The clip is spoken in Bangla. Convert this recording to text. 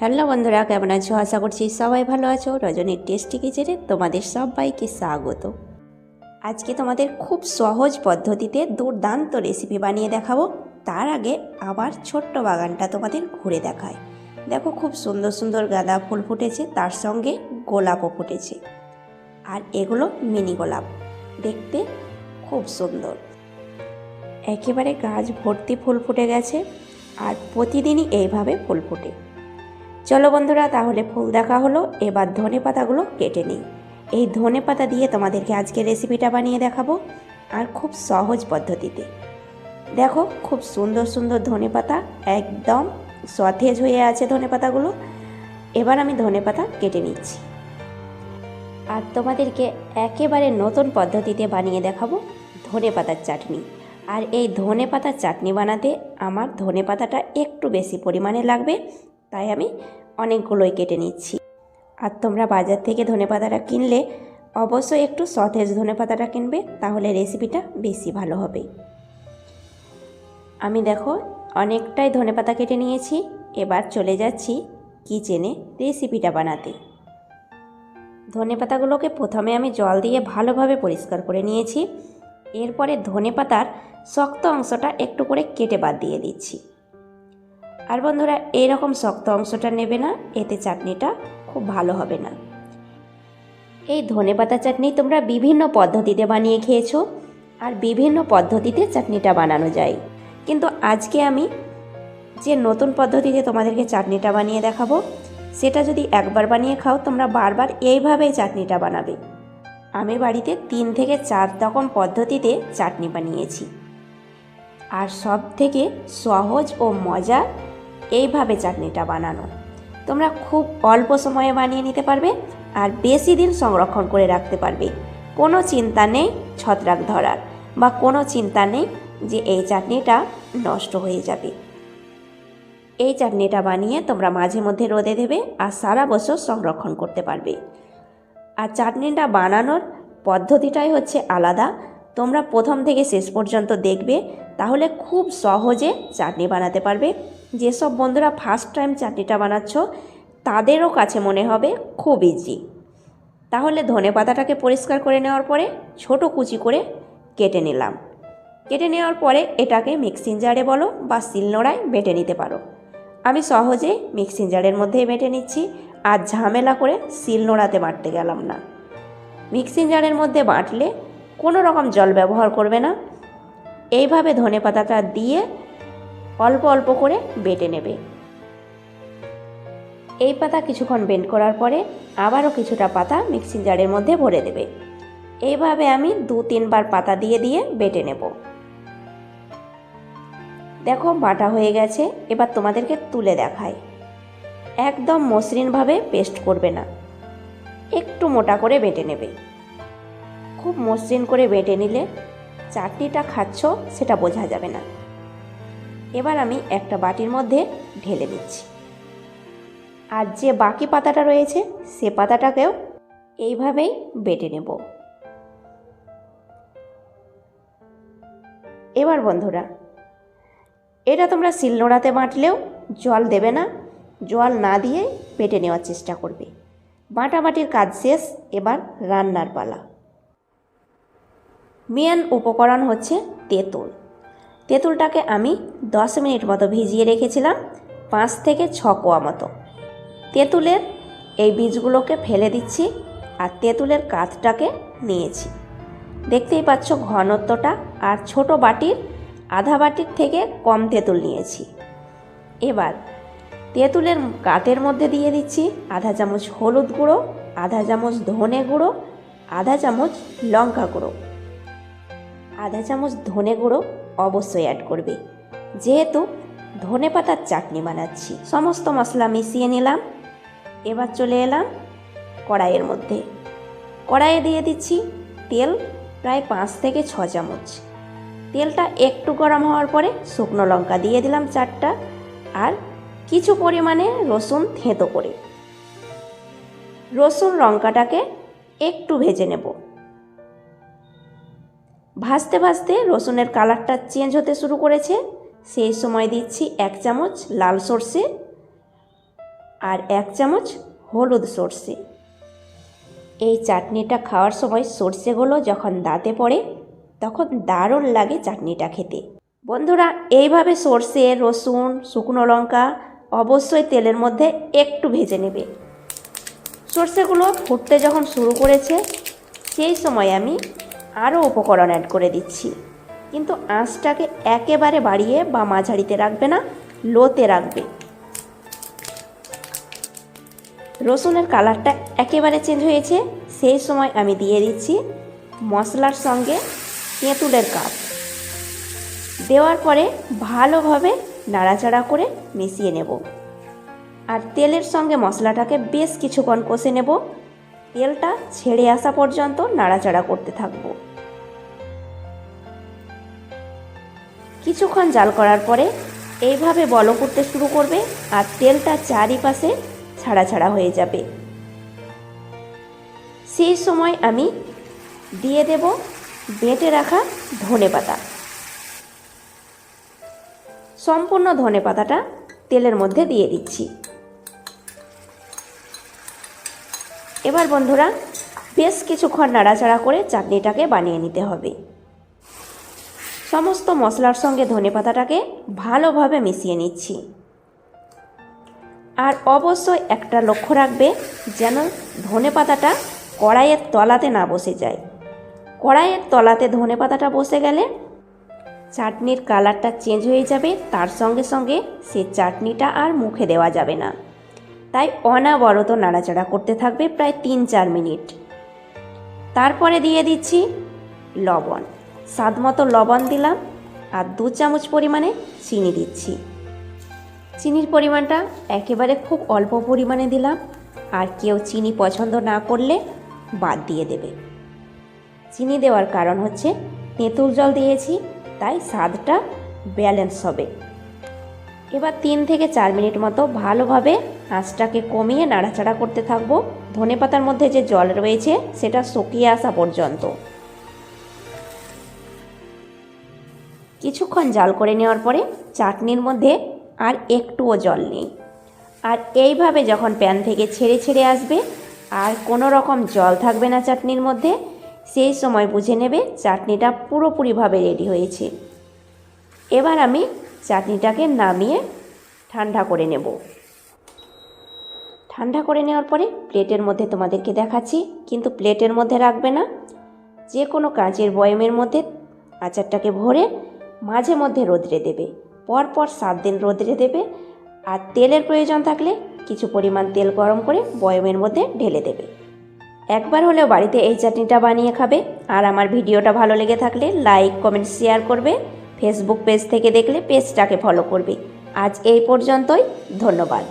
হ্যালো বন্ধুরা, কেমন আছো? আশা করছি সবাই ভালো আছো। রজনীর টেস্টি কিচেনে তোমাদের সবাইকে স্বাগত। আজকে তোমাদের খুব সহজ পদ্ধতিতে দুর্দান্ত রেসিপি বানিয়ে দেখাবো। তার আগে আবার ছোট্ট বাগানটা তোমাদের ঘুরে দেখায় দেখো, খুব সুন্দর সুন্দর গাঁদা ফুল ফুটেছে, তার সঙ্গে গোলাপও ফুটেছে। আর এগুলো মিনি গোলাপ। দেখতে খুব সুন্দর। একেবারে গাছ ভর্তি ফুল ফুটে গেছে, আর প্রতিদিনই এইভাবে ফুল ফোটে। চলো বন্ধুরা, তাহলে ফুল দেখা হলো। এবার ধনে পাতাগুলো কেটে নিই। এই ধনে পাতা দিয়ে তোমাদেরকে আজকে রেসিপিটা বানিয়ে দেখাবো, আর খুব সহজ পদ্ধতিতে। দেখো, খুব সুন্দর সুন্দর ধনে পাতা একদম সতেজ হয়ে আছে ধনে পাতাগুলো। এবার আমি ধনে পাতা কেটে নিচ্ছি। আর তোমাদেরকে একেবারে নতুন পদ্ধতিতে বানিয়ে দেখাবো ধনে পাতার চাটনি। আর এই ধনে পাতার চাটনি বানাতে আমার ধনে পাতাটা একটু বেশি পরিমাণে লাগবে তাই আমি অনেকগুলোই কেটে নিচ্ছি। আর তোমরা বাজার থেকে ধনে পাতাটা কিনলে অবশ্যই একটু সতেজ ধনে পাতাটা কিনবে, তাহলে রেসিপিটা বেশি ভালো হবে। আমি দেখো অনেকটাই ধনে পাতা কেটে নিয়েছি, এবার চলে যাচ্ছি কিচেনে রেসিপিটা বানাতে। ধনে পাতাগুলোকে প্রথমে আমি জল দিয়ে ভালোভাবে পরিষ্কার করে নিয়েছি, এরপরে ধনে পাতার শক্ত অংশটা একটু করে কেটে বাদ দিয়ে দিচ্ছি। আর বন্ধুরা, এরকম শক্ত অংশটা নেবে না, এতে চাটনিটা খুব ভালো হবে না। এই ধনে পাতা চাটনি তোমরা বিভিন্ন পদ্ধতিতে বানিয়ে খেয়েছো আর বিভিন্ন পদ্ধতিতে চাটনিটা বানানো যায়। কিন্তু আজকে আমি যে নতুন পদ্ধতিতে তোমাদেরকে চাটনিটা বানিয়ে দেখাবো, সেটা যদি একবার বানিয়ে খাও, তোমরা বারবার এইভাবেই চাটনিটা বানাবে। আমি বাড়িতে তিন থেকে চার রকম পদ্ধতিতে চাটনি বানিয়েছি। আর সব থেকে সহজ ও মজা এইভাবে চাটনিটা বানানো। তোমরা খুব অল্প সময়ে বানিয়ে নিতে পারবে আর বেশি দিন সংরক্ষণ করে রাখতে পারবে। কোনো চিন্তা নেই ছত্রাক ধরার বা কোনো চিন্তা নেই যে এই চাটনিটা নষ্ট হয়ে যাবে। এই চাটনিটা বানিয়ে তোমরা মাঝে মধ্যে রোদে দেবে আর সারা বছর সংরক্ষণ করতে পারবে। আর চাটনিটা বানানোর পদ্ধতিটাই হচ্ছে আলাদা। তোমরা প্রথম থেকে শেষ পর্যন্ত দেখবে, তাহলে খুব সহজে চাটনি বানাতে পারবে। যেসব বন্ধুরা ফার্স্ট টাইম চাটনিটা বানাচ্ছ, তাদেরও কাছে মনে হবে খুব ইজি তাহলে ধনে পাতাটাকে পরিষ্কার করে নেওয়ার পরে ছোট কুচি করে কেটে নিলাম। কেটে নেওয়ার পরে এটাকে মিক্সিং জারে বলো বা শিলনোড়ায় বেটে নিতে পারো। আমি সহজে মিক্সিং জারের মধ্যেই বেটে নিচ্ছি, আর ঝামেলা করে শিলনোড়াতে বাটতে গেলাম না। মিক্সিং জারের মধ্যে বাটলে কোনো রকম জল ব্যবহার করবে না। এইভাবে ধনে পাতাটা দিয়ে অল্প অল্প করে বেটে নেবে। এই পাতা কিছুক্ষণ বেন্ড করার পরে আবারও কিছুটা পাতা মিক্সিং জারের মধ্যে ভরে দেবে। এইভাবে আমি দু তিনবার পাতা দিয়ে দিয়ে বেটে নেব। দেখো বাটা হয়ে গেছে, এবার তোমাদেরকে তুলে দেখায় একদম মসৃণভাবে পেস্ট করবে না। একটু মোটা করে বেটে নেবে। খুব মসৃণ করে বেটে নিলে চাটনিটা খাচ্ছ সেটা বোঝা যাবে না। এবার আমি একটা বাটির মধ্যে ঢেলে দিচ্ছি আর যে বাকি পাতাটা রয়েছে, সে পাতাটাকেও এইভাবেই বেটে নেব। এবার বন্ধুরা, এটা তোমরা শিলনোড়াতে বাটলেও জল দেবে না, জল না দিয়ে বেটে নেওয়ার চেষ্টা করবে। বাটাবাটির কাজ শেষ, এবার রান্নার পালা। মেন উপকরণ হচ্ছে তেঁতুল। তেঁতুলটাকে আমি দশ মিনিট মতো ভিজিয়ে রেখেছিলাম, পাঁচ থেকে ছ কোয়া মতো। তেঁতুলের এই বীজগুলোকে ফেলে দিচ্ছি আর তেঁতুলের কাঁধটাকে নিয়েছি। দেখতেই পাচ্ছ ঘনত্বটা আর ছোট বাটির, আধা বাটির থেকে কম তেঁতুল নিয়েছি। এবার তেঁতুলের কাতের মধ্যে দিয়ে দিচ্ছি আধা চামচ হলুদ গুঁড়ো, আধা চামচ ধনে গুঁড়ো, আধা চামচ লঙ্কা গুঁড়ো। আধা চামচ ধনে গুঁড়ো অবশ্যই অ্যাড করবে। যেহেতু ধনে পাতার চাটনি বানাচ্ছি, সমস্ত মশলা মিশিয়ে নিলাম। এবার চলে এলাম কড়াইয়ের মধ্যে। কড়াইয়ে দিয়ে দিচ্ছি তেল, প্রায় পাঁচ থেকে ছ চামচ। তেলটা একটু গরম হওয়ার পরে শুকনো লঙ্কা দিয়ে দিলাম চারটা আর কিছু পরিমাণে রসুন থেঁতো করে। রসুন লঙ্কাটাকে একটু ভেজে নেব। ভাজতে ভাজতে রসুনের কালারটা চেঞ্জ হতে শুরু করেছে। সেই সময় দিচ্ছি এক চামচ লাল সর্ষে আর এক চামচ হলুদ সর্ষে। এই চাটনিটা খাওয়ার সময় সর্ষেগুলো যখন দাঁতে পড়ে, তখন দারুণ লাগে চাটনিটা খেতে। বন্ধুরা, এইভাবে সর্ষে, রসুন, শুকনো লঙ্কা অবশ্যই তেলের মধ্যে একটু ভেজে নেবে। সর্ষেগুলো ফুটতে যখন শুরু করেছে, সেই সময় আমি আরও উপকরণ অ্যাড করে দিচ্ছি। কিন্তু আঁচটাকে একেবারে বাড়িয়ে বা মাঝারিতে রাখবে না, লোতে রাখবে। রসুনের কালারটা একেবারে চেঞ্জ হয়েছে, সেই সময় আমি দিয়ে দিচ্ছি মশলার সঙ্গে তেঁতুলের কাপ। দেওয়ার পরে ভালোভাবে নাড়াচাড়া করে মিশিয়ে নেব। আর তেলের সঙ্গে মশলাটাকে বেশ কিছুক্ষণ কষে নেব। তেলটা ছেড়ে আসা পর্যন্ত নাড়াচাড়া করতে থাকব। কিছুক্ষণ জাল করার পরে এইভাবে বল করতে শুরু করবে আর তেলটা চারিপাশে ছাড়া ছাড়া হয়ে যাবে। সেই সময় আমি দিয়ে দেব বেটে রাখা ধনে পাতা। সম্পূর্ণ ধনে পাতাটা তেলের মধ্যে দিয়ে দিচ্ছি। এবার বন্ধুরা, বেশ কিছুক্ষণ নাড়াচাড়া করে চাটনিটাকে বানিয়ে নিতে হবে। সমস্ত মশলার সঙ্গে ধনে পাতাটাকে ভালোভাবে মিশিয়ে নিচ্ছি। আর অবশ্যই একটা লক্ষ্য রাখবে যেন ধনে পাতাটা কড়াইয়ের তলাতে না বসে যায়। কড়াইয়ের তলাতে ধনে পাতাটা বসে গেলে চাটনির কালারটা চেঞ্জ হয়ে যাবে, তার সঙ্গে সঙ্গে সে চাটনিটা আর মুখে দেওয়া যাবে না। তাই অনাবরত নাড়াচাড়া করতে থাকবে প্রায় তিন চার মিনিট। তারপরে দিয়ে দিচ্ছি লবণ। স্বাদ মতো লবণ দিলাম আর দু চামচ পরিমাণে চিনি দিচ্ছি। চিনির পরিমাণটা একেবারে খুব অল্প পরিমাণে দিলাম আর কেউ চিনি পছন্দ না করলে বাদ দিয়ে দেবে। চিনি দেওয়ার কারণ হচ্ছে তেঁতুল জল দিয়েছি, তাই স্বাদটা ব্যালেন্স হবে। এবার তিন থেকে চার মিনিট মতো ভালোভাবে আঁচটাকে কমিয়ে নাড়াচাড়া করতে থাকব। ধনে পাতার মধ্যে যে জল রয়েছে, সেটা শুকিয়ে আসা পর্যন্ত। কিছুক্ষণ জাল করে নেওয়ার পরে চাটনির মধ্যে আর একটুও জল নেই। আর এইভাবে যখন প্যান থেকে ছেড়ে ছেড়ে আসবে, আর কোনো রকম জল থাকবে না চাটনির মধ্যে, সেই সময় বুঝে নেবে চাটনিটা পুরোপুরিভাবে রেডি হয়েছে। এবার আমি চাটনিটাকে নামিয়ে ঠান্ডা করে নেব। ঠান্ডা করে নেওয়ার পরে প্লেটের মধ্যে তোমাদেরকে দেখাচ্ছি, কিন্তু প্লেটের মধ্যে রাখবে না। যে কোনো কাঁচের বয়মের মধ্যে আচারটাকে ভরে মাঝে মধ্যে রোদ্রে দেবে, পরপর সাত দিন রোদ্রে দেবে, আর তেলের প্রয়োজন থাকলে কিছু পরিমাণ তেল গরম করে বয়মের মধ্যে ঢেলে দেবে। একবার হলেও বাড়িতে এই চাটনিটা বানিয়ে খাবে, আর আমার ভিডিওটা ভালো লেগে থাকলে লাইক, কমেন্ট, শেয়ার করবে, ফেসবুক পেজ থেকে দেখলে পেজটাকে ফলো করবে। আজ এই পর্যন্তই, ধন্যবাদ।